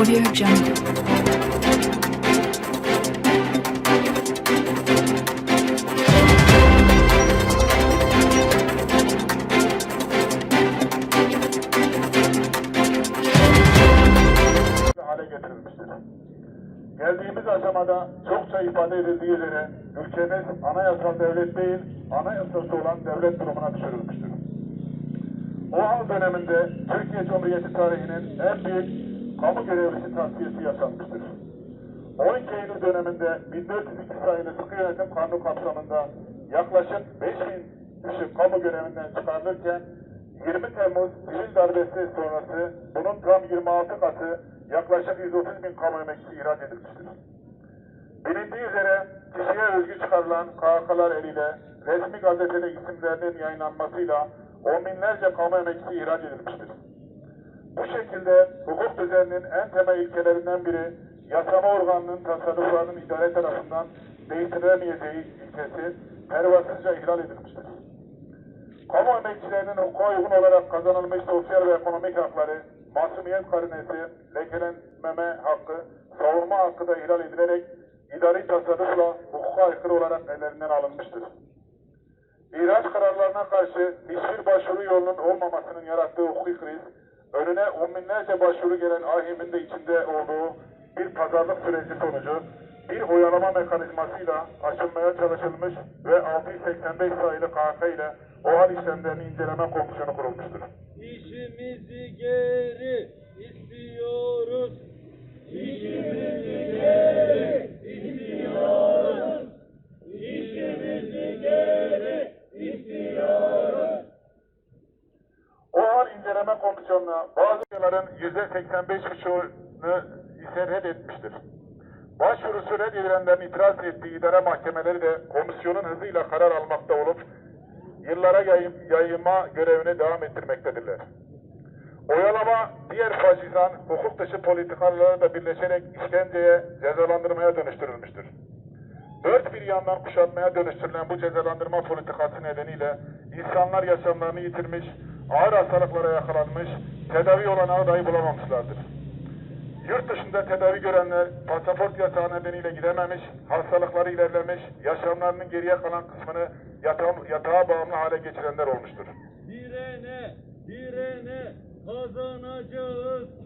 Audio Jungle. Geldiğimiz aşamada çokça ifade edildiği üzere ülkemiz anayasal devlet değil, anayasası olan devlet durumuna düşürülmüştür. O an döneminde Türkiye Cumhuriyeti tarihinin en büyük kamu görevlisi tasfiyesi yaşanmıştır. 12 Eylül döneminde 1402 sayılı sıkı yönetim kanunu kapsamında yaklaşık 5000 kişi kamu görevinden çıkarılırken 20 Temmuz sivil darbesi sonrası bunun tam 26 katı yaklaşık 130 bin kamu emekçisi ihraç edilmiştir. Bilindiği üzere kişiye özgü çıkarılan KHK'lar eliyle resmi gazetede isimlerinin yayınlanmasıyla on binlerce kamu emekçisi ihraç edilmiştir. Bu şekilde hukuk düzeninin en temel ilkelerinden biri yasama organının tasarruflarının idare tarafından değiştirilemeyeceği ilkesi pervasızca ihlal edilmiştir. Kamu emekçilerinin hukuka uygun olarak kazanılmış sosyal ve ekonomik hakları, masumiyet karinesi, lekelenmeme hakkı, savunma hakkı da ihlal edilerek idari tasarrufla hukuka aykırı olarak ellerinden alınmıştır. İhraç kararlarına karşı hiçbir başvuru yolunun olmamasının yarattığı hukuki kriz, önüne on binlerce başvuru gelen ahimin de içinde olduğu bir pazarlık süreci sonucu bir oyalama mekanizmasıyla açılmaya çalışılmış ve 685 sayılı KK ile OHAL işlemlerini inceleme komisyonu kurulmuştur. İşimizi geri komisyonuna bazı yılların %85,5'unu ise reddetmiştir. Başvurusu reddedilenlerin itiraz ettiği idare mahkemeleri de komisyonun hızıyla karar almakta olup yıllara yayım, yayılma görevini devam ettirmektedirler. Oyalama, diğer faşizan, hukuk dışı politikalarla da birleşerek işkenceye, cezalandırmaya dönüştürülmüştür. Dört bir yandan kuşatmaya dönüştürülen bu cezalandırma politikası nedeniyle insanlar yaşamlarını yitirmiş, ağır hastalıklara yakalanmış, tedavi olanağı dahi bulamamışlardır. Yurt dışında tedavi görenler pasaport yasağı nedeniyle gidememiş, hastalıkları ilerlemiş, yaşamlarının geriye kalan kısmını yatağa, yatağa bağımlı hale geçirenler olmuştur. Direne, direne kazanacağız.